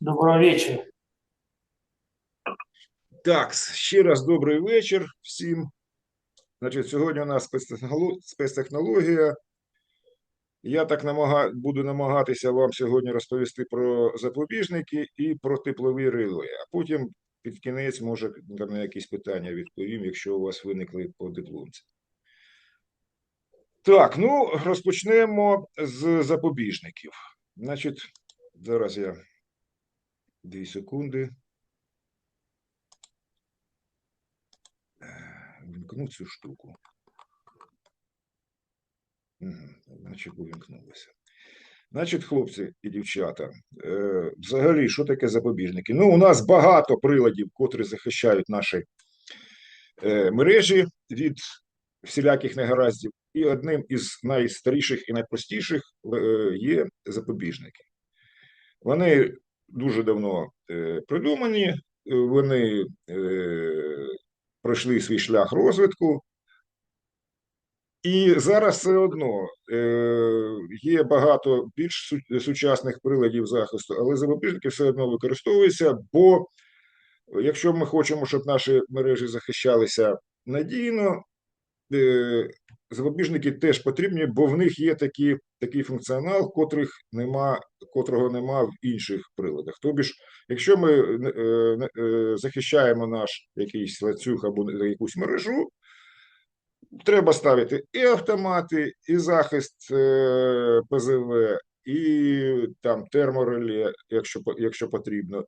Доброго вечора. Так, ще раз добрий вечір всім. Значить, сьогодні у нас спецтехнологія. Я так намага... буду намагатися вам сьогодні розповісти про запобіжники і про теплові рили, а потім під кінець, може, на якісь питання відповім, якщо у вас виникли по дипломці. Так, ну розпочнемо з запобіжників. Значить, зараз я дві секунди. Вімкну цю штуку. Мгм, Значить, увімкнулося. Значить, хлопці і дівчата, е, взагалі, що таке запобіжники? Ну, у нас багато приладів, котрі захищають наші е, мережі від всіляких негараздів. І одним із найстаріших і найпростіших е, є запобіжники. Вони дуже давно е, придумані, е, вони е, пройшли свій шлях розвитку. І зараз все одно є багато більш сучасних приладів захисту, але запобіжники все одно використовуються, бо якщо ми хочемо, щоб наші мережі захищалися надійно, запобіжники теж потрібні, бо в них є такі, такий функціонал, котрих нема, котрого нема в інших приладах. Тобі ж, якщо ми е, е, е, захищаємо наш якийсь ланцюг або якусь мережу, треба ставити і автомати, і захист е, ПЗВ, і там термореле, якщо, якщо потрібно,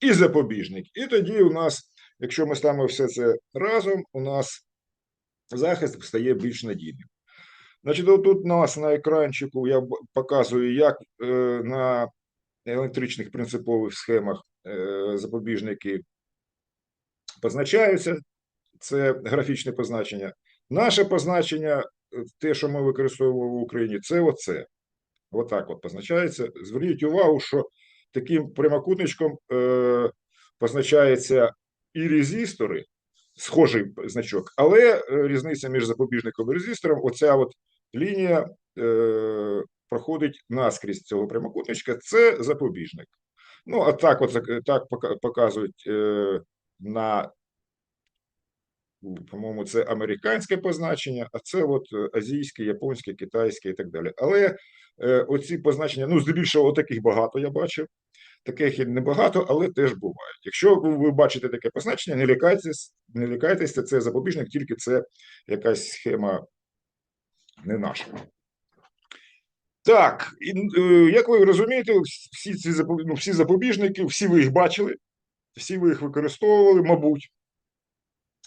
і запобіжник. І тоді у нас, якщо ми ставимо все це разом, у нас захист стає більш надійним. Значить, тут у нас на екранчику я показую, як е, на електричних принципових схемах е, запобіжники позначаються. Це графічне позначення. Наше позначення, е, те, що ми використовуємо в Україні, це оце. Отак от позначається. Зверніть увагу, що таким прямокутничком позначаються і резистори, схожий значок, але е, різниця між запобіжником і резистором, оця от лінія е, проходить наскрізь цього прямокутничка, це запобіжник. Ну, а так, от так показують е, на по-моєму, це американське позначення, а це от азійське, японське, китайське і так далі. Але е, оці позначення, ну, здебільшого, таких багато я бачив. Таких небагато, але теж бувають. Якщо ви бачите таке позначення, не лякайтесь, не лякайтеся, це запобіжник, тільки це якась схема не наша. Так, е, як ви розумієте, всі ці ну, всі запобіжники, всі ви їх бачили, всі ви їх використовували, мабуть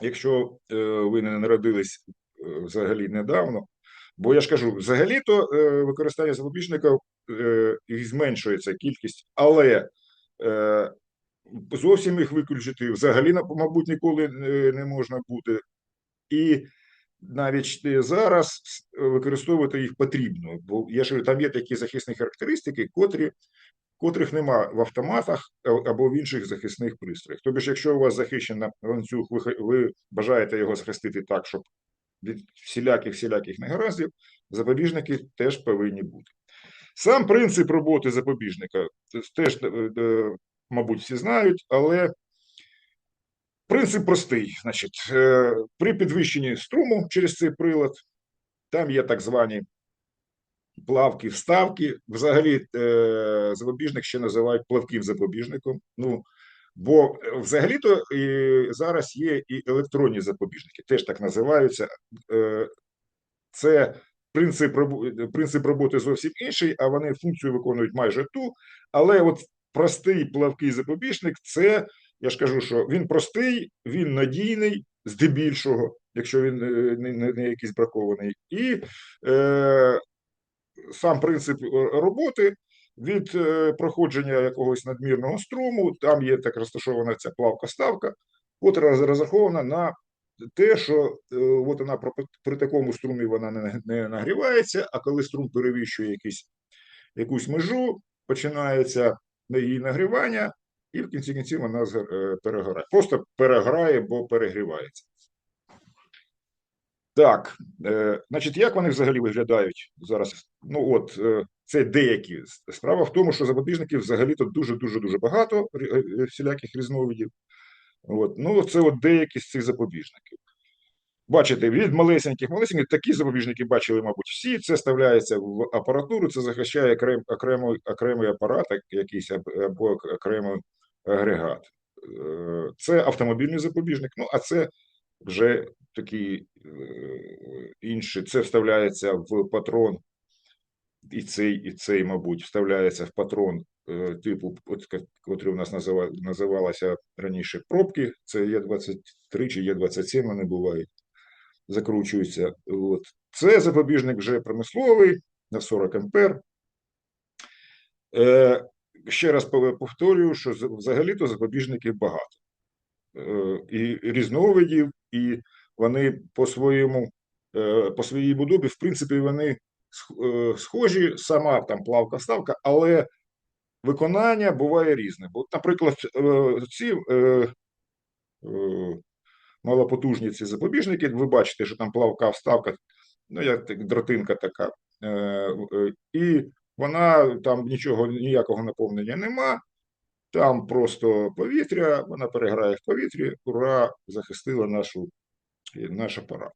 якщо е, ви не народились е, взагалі недавно. Бо я ж кажу, взагалі-то використання запобіжників е, зменшується кількість, але е, зовсім їх виключити взагалі, мабуть, ніколи не, не можна буде. І навіть е, зараз використовувати їх потрібно, бо я ж там є такі захисні характеристики, котрі котрих нема в автоматах або в інших захисних пристроях. Тобто, якщо у вас захищений ланцюг, ви, ви бажаєте його захистити так, щоб від всіляких всіляких негараздів, запобіжники теж повинні бути. Сам принцип роботи запобіжника теж, е, е, мабуть, всі знають, але принцип простий. Значить, е, при підвищенні струму через цей прилад, там є так звані плавки, вставки. Взагалі, запобіжник ще називають плавким запобіжником. Ну, бо взагалі-то зараз є і електронні запобіжники, теж так називаються. Це принцип, принцип роботи зовсім інший, а вони функцію виконують майже ту. Але от простий плавкий запобіжник це, я ж кажу, що він простий, він надійний, здебільшого, якщо він е, не, не, не якийсь бракований. І е, сам принцип е, роботи від е, проходження якогось надмірного струму, там є так розташована ця плавка-ставка, котра роз- розрахована на те, що е, от вона при, такому струмі вона не, не нагрівається, а коли струм перевищує якийсь, якусь межу, починається її нагрівання, і в кінці кінців вона е, перегорає. Просто переграє, бо перегрівається. Так, е, значить, як вони взагалі виглядають зараз? Ну от, е, Це деякі. Справа в тому, що запобіжників взагалі-то дуже-дуже дуже багато е, всіляких різновидів. От. Ну, це от деякі з цих запобіжників. Бачите, від малесеньких, малесеньких такі запобіжники бачили, мабуть, всі. Це ставляється в апаратуру, це захищає окрем, окремо, окремий апарат, якийсь або окремий агрегат. Е, Це автомобільний запобіжник, ну а це вже такий е, інший. Це вставляється в патрон, і цей, і цей, мабуть, вставляється в патрон типу, от, ка- у нас назива, називалася раніше пробки. Це Є23 чи Є27 вони бувають закручуються. От. Це запобіжник вже промисловий на 40 ампер. Е, ще раз повторюю, що взагалі-то запобіжників багато. Е, і різновидів, і вони по своєму, е, по своїй будові, в принципі, вони е, схожі, сама там плавка ставка, але виконання буває різне. Бо, наприклад, е, ці е, е, малопотужні ці запобіжники. Ви бачите, що там плавка вставка, ну як дротинка така, і вона там нічого, ніякого наповнення нема. Там просто повітря, вона переграє в повітрі, ура, захистила нашу, наш апарат.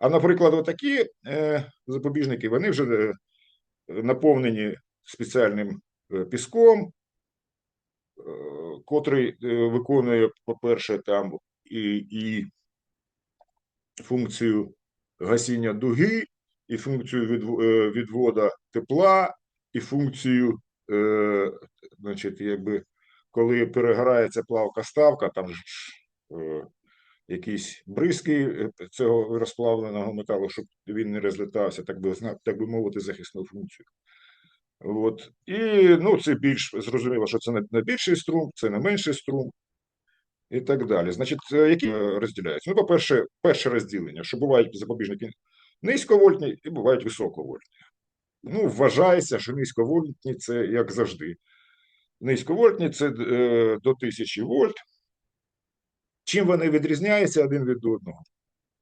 А, наприклад, отакі е, запобіжники, вони вже наповнені спеціальним піском, е, котрий е, виконує, по-перше, там і, і функцію гасіння дуги, і функцію відв- е, відвода тепла, і функцію, е, значить, якби, коли перегорається плавка ставка, там ж е, якісь бризки е, цього розплавленого металу, щоб він не розлітався, так би, так би мовити, захисну функцію. От. І ну, це більш зрозуміло, що це не більший струм, це не менший струм і так далі. Значить, е, які е, розділяються? Ну, по-перше, перше розділення, що бувають запобіжники низьковольтні і бувають високовольтні. Ну, вважається, що низьковольтні це як завжди. Низьковольтні це е, до 1000 вольт. Чим вони відрізняються один від одного?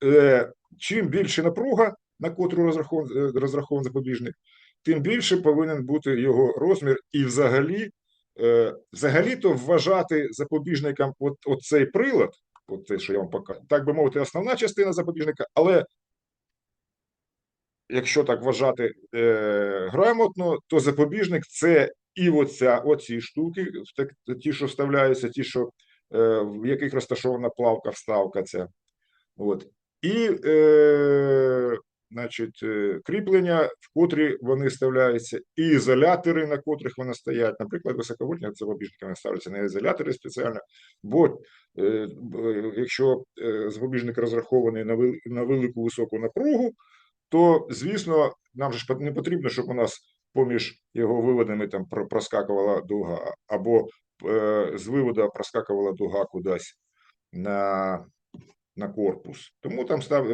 Е, чим більше напруга, на котру розрахований, е, запобіжник, тим більше повинен бути його розмір. І взагалі, е, взагалі-то вважати запобіжником от, от цей прилад, от те, що я вам покажу, так би мовити, основна частина запобіжника, але якщо так вважати е, грамотно, то запобіжник це і оця, оці штуки, так, ті, що вставляються, ті, що, е, в яких розташована плавка, вставка ця. От. І, е, значить, е, кріплення, в котрі вони вставляються, і ізолятори, на котрих вони стоять. Наприклад, високовольтні запобіжники вони ставляться на ізолятори спеціально, бо е, якщо е, запобіжник розрахований на, вел- на велику високу напругу, то, звісно, нам ж не потрібно, щоб у нас поміж його виводами там проскакувала дуга, або з виводу проскакувала дуга кудись на, на корпус. Тому там став,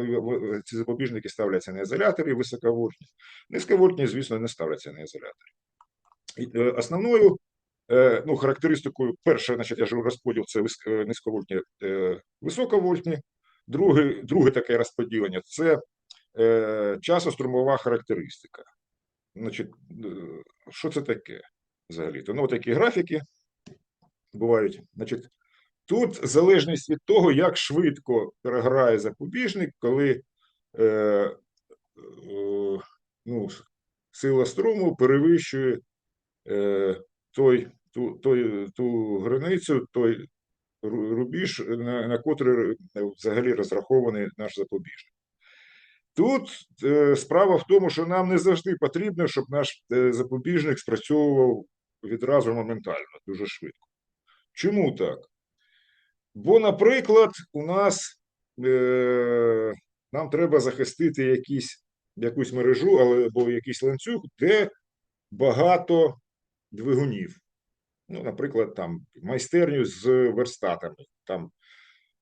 ці запобіжники ставляться на ізоляторі високовольтні. Низьковольтні, звісно, не ставляться на ізоляторі. І, е, Основною е, ну, характеристикою, перше, значить, я ж розподіл це е, низьковольтні, високовольтні. Друге, друге таке розподілення це е, часострумова характеристика. Значить, що це таке взагалі-то? Ну, такі графіки бувають. Значить, тут залежність від того, як швидко переграє запобіжник, коли е, е, ну, сила струму перевищує е, той, ту, той, ту границю, той рубіж, на, на котрий взагалі розрахований наш запобіжник. Тут е, справа в тому, що нам не завжди потрібно, щоб наш е, запобіжник спрацьовував відразу моментально, дуже швидко. Чому так? Бо, наприклад, у нас е, нам треба захистити якісь, якусь мережу або якийсь ланцюг, де багато двигунів. Ну, наприклад, там майстерню з верстатами, там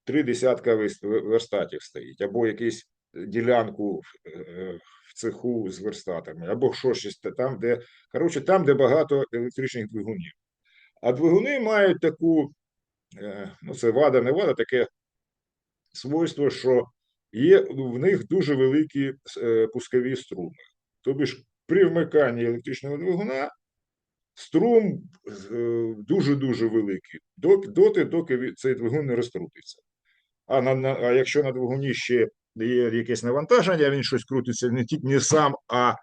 три десятка верстатів стоїть, або якусь ділянку в, е, цеху з верстатами, або що щось там, де коротше, там, де багато електричних двигунів. А двигуни мають таку, ну це вада, не вада, таке свойство, що є в них дуже великі е, пускові струми. Тобі ж при вмиканні електричного двигуна струм е, дуже-дуже великий, доти, доки цей двигун не розкрутиться. А, на, на, а якщо на двигуні ще є якесь навантаження, він щось крутиться не тільки не сам, а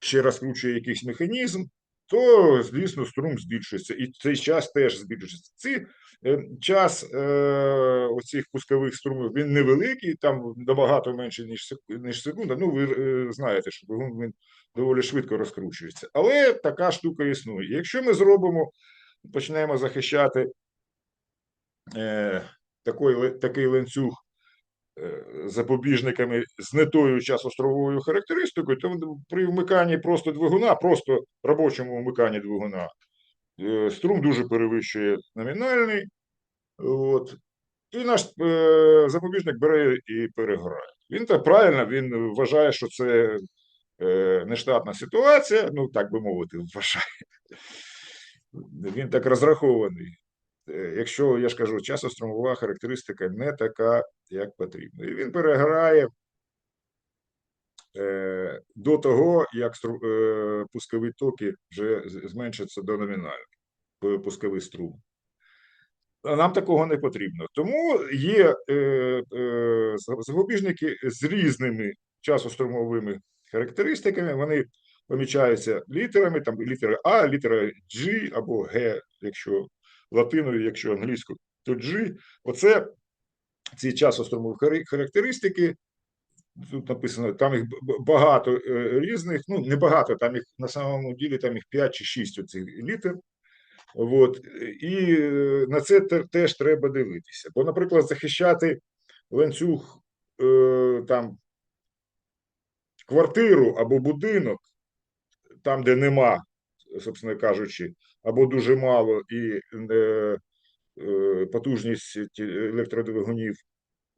ще розкручує якийсь механізм, то, звісно, струм збільшується. І цей час теж збільшується. Ці, е, час е, оцих пускових струмів він невеликий, там набагато менше, ніж, секунда. Ну, ви е, знаєте, що двигун він доволі швидко розкручується. Але така штука існує. Якщо ми зробимо, почнемо захищати е, такий, такий ланцюг е, запобіжниками з не тою часостровою характеристикою, то при вмиканні просто двигуна, просто робочому вмиканні двигуна, е, струм дуже перевищує номінальний. От. І наш е, запобіжник бере і переграє. Він так правильно, він вважає, що це е, нештатна ситуація, ну так би мовити, вважає. Він так розрахований. Е, Якщо я ж кажу, часостромова характеристика не така, як потрібно. І він переграє е, до того, як е, пускові токи вже зменшаться до номінальних п- пусковий струм. Нам такого не потрібно. Тому є е, е, за- запобіжники з різними часостромовими характеристиками. Вони помічаються літерами, там літера А, літера G або G, якщо латиною, якщо англійською, то G. Оце ці часостромові характеристики. Тут написано, там їх багато е, різних, ну не багато, там їх на самому ділі там їх 5 чи 6 оцих літер. От. І е, на це теж треба дивитися. Бо, наприклад, захищати ланцюг е, там квартиру або будинок, там, де нема, собственно кажучи, або дуже мало, і потужність електродвигунів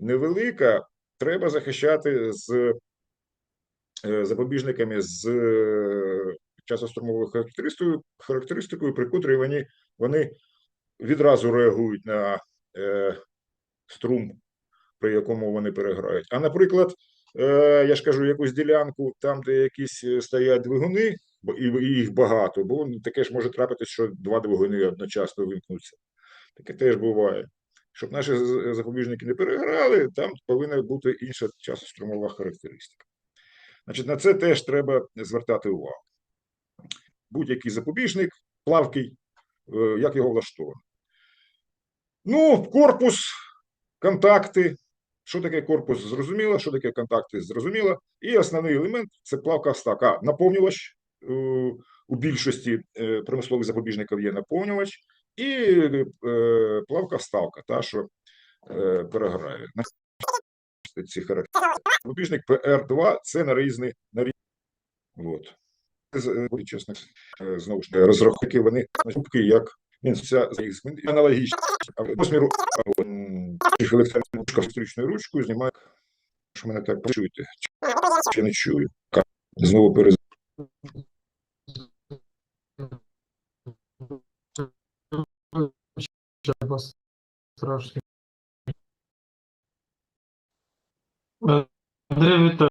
невелика, треба захищати з е, запобіжниками з е, часостромовою характеристикою, характеристикою, при котрій вони, вони відразу реагують на е, струм, при якому вони переграють. А наприклад, е, я ж кажу, якусь ділянку, там, де якісь е, стоять двигуни, і, і їх багато, бо таке ж може трапитися, що два двигуни одночасно вимкнуться. Таке теж буває. Щоб наші запобіжники не переграли, там повинна бути інша часострумова характеристика. Значить, на це теж треба звертати увагу. Будь-який запобіжник, плавкий, е, як його влаштовано. Ну, корпус, контакти. Що таке корпус? Зрозуміло, що таке контакти? Зрозуміло. І основний елемент це плавка вставка. Наповнювач е, у більшості е, промислових запобіжників є наповнювач, і е, плавка вставка, та, що е, переграє. На ці характери. Запобіжник PR2 це нарізний наріз. От. З- е, Чесно, е, знову ж таки, розрахунки, вони наступки, як він вся аналогічно. А Розміру цих електронних електричною ручкою знімаю. Що мене так почуєте? Чи не чую? Знову перез... André Vitor.